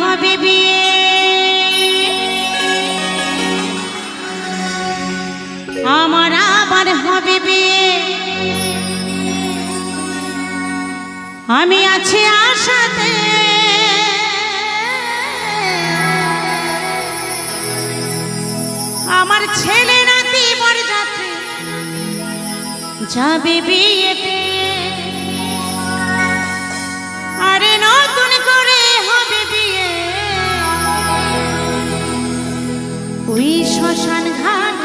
হবে আমার আবার আমি আছি আশাতে। আমার ছেলে নাতি বরযাত্রী যাবে বিয়েতে। ওই শ্মশান ঘাটেতে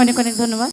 অনেক অনেক ধন্যবাদ।